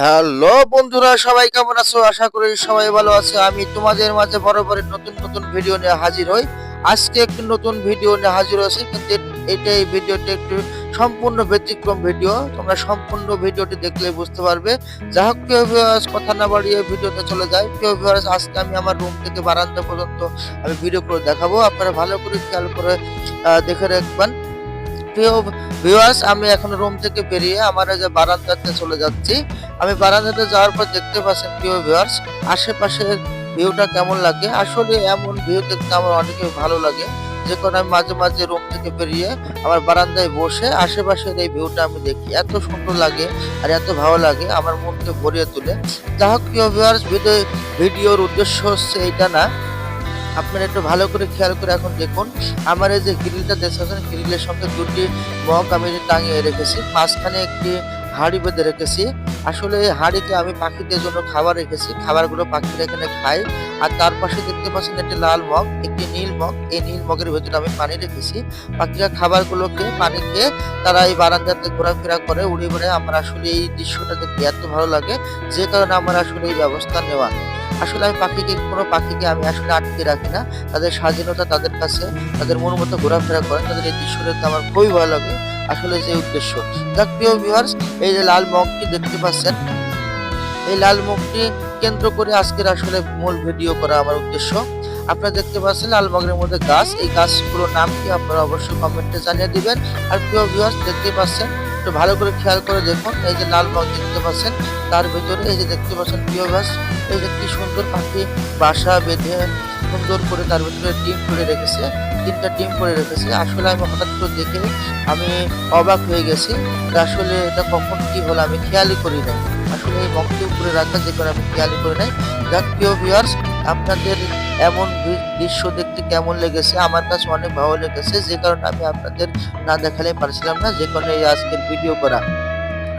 Hello বন্ধুরা সবাই কেমন আছো? আশা করি সবাই ভালো আছে। আমি তোমাদের মাঝে বরাবর নতুন নতুন ভিডিও নিয়ে হাজির হই। আজকে একটি নতুন ভিডিও নিয়ে হাজির হয়েছি। কিন্তু এটা এই ভিডিওটি একটু সম্পূর্ণ ব্যতিক্রম ভিডিও তোমরা সম্পূর্ণ ভিডিওটি দেখলে বুঝতে পারবে। যা হোক প্রিয় viewers, কথা না বাড়িয়ে ভিডিওতে চলে যায়। কেউ viewers, আজকে আমি আমার রুম থেকে বারান্দা পর্যন্ত আমি ভিডিও করে দেখাবো। আপনারা ভালো করে খেয়াল করে দেখে রাখবেন। প্রিয় ভিউয়ার্স আমি এখন রুম থেকে বেরিয়ে আমার যে বারান্দাতে চলে যাচ্ছি। আমি বারান্দাতে যাওয়ার পর দেখতে পাচ্ছেন প্রিয় ভিউয়ার্স আশেপাশের ভিউটা কেমন লাগে? আসলে এমন ভিউ দেখতে আমার অনেক ভালো লাগে। যে কারণে আমি মাঝে মাঝে রুম থেকে বেরিয়ে আমার বারান্দায় বসে আশেপাশের এই ভিউটা আমি দেখি। এত সুন্দর লাগে আর এত ভালো লাগে আমার মনকে ভরিয়ে তোলে। যা হোক প্রিয় ভিউয়ার্স ভিডিও ভিডিওর উদ্দেশ্য হচ্ছে এইটা না আপনারা একটু ভালো করে খেয়াল করে এখন দেখুন। আমার এই যে গ্রিলটা দেখছেন গ্রিলের সঙ্গে দুটি মগ আমি টাঙিয়ে রেখেছি। মাঝখানে একটি হাঁড়ি বেঁধে রেখেছি। আসলে এই হাঁড়িতে আমি পাখিদের জন্য খাবার রেখেছি। খাবারগুলো পাখিরা এখানে খায়। আর তার পাশে দেখতে পাচ্ছেন একটি লাল মগ, একটি নীল মগ। এই নীল মগের ভেতরে আমি পানি রেখেছি। পাখিরা খাবারগুলোকে পানি খেয়ে তারা এই বারান্দাতে ঘোরাফেরা করে। উড়ে বেড়ে আমার আসলে এই দৃশ্যটা দেখতে এত ভালো লাগে। যে কারণে আমার আসলে এই ব্যবস্থা নেওয়া। আসলে আমি পাখিকে, কোনো পাখিকে আমি আসলে আটকে রাখি না। তাদের স্বাধীনতা তাদের কাছে, তাদের মন মতো ঘোরাফেরা করেন তাদের এই দৃশ্য দেখতে আমার খুবই ভালো লাগে। আসলে যে উদ্দেশ্য। যাক, প্রিয় ভিউয়ার্স এই যে লাল মগটি দেখতে পাচ্ছেন, এই লাল মগটি কেন্দ্র করে আজকের আসলে মূল ভিডিও করা আমার উদ্দেশ্য। আপনারা দেখতে পাচ্ছেন লাল মগের মধ্যে গাছ। এই গাছগুলোর নাম কি আপনারা অবশ্যই কমেন্টে জানিয়ে দিবেন। আর প্রিয় ভিউয়ার্স দেখতে পাচ্ছেন একটু ভালো করে খেয়াল করে দেখুন, এই যে লাল মগ দেখতে পাচ্ছেন, তার ভিতরে এই যে দেখতে পাচ্ছেন প্রিয় ভিউয়ার্স এই যে কি সুন্দর পাখি বাসা বেঁধে সুন্দর করে তার ভিতরে ডিম করে রেখেছে, তিনটা ডিম করে রেখেছে। আসলে আমি হঠাৎ করে দেখে আমি অবাক হয়ে গেছি আসলে এটা কখন কি হলো, আমি খেয়ালই করি নাই। আসলে এই মগটি উপরে রাখা যে করে আমি খেয়ালই করি নাই। যাক, প্রিয় ভিউয়ার্স আপনাদের এমন দৃশ্য দেখতে কেমন লেগেছে, আমার কাছে অনেক ভালো লেগেছে, যে কারণে আমি আপনাদের না দেখালে পারছিলাম না, যে কারণে এই আজকের ভিডিও করা।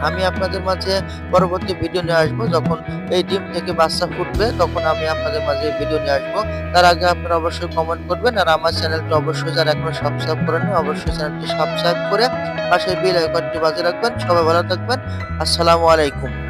আমি আপনাদের মাঝে পরবর্তী ভিডিও নিয়ে আসব, যখন এই ডিম থেকে বাচ্চা ফুটবে, তখন আমি আপনাদের মাঝে ভিডিও নিয়ে আসব। তার আগে আপনারা অবশ্যই কমেন্ট করবেন, আর আমার চ্যানেলটি অবশ্যই যারা এখনও সাবস্ক্রাইব করেনি অবশ্যই চ্যানেলটি সাবস্ক্রাইব করে পাশে বিল আইকনটি বাজে রাখবেন। সবাই ভালো থাকবেন। আসসালামু আলাইকুম।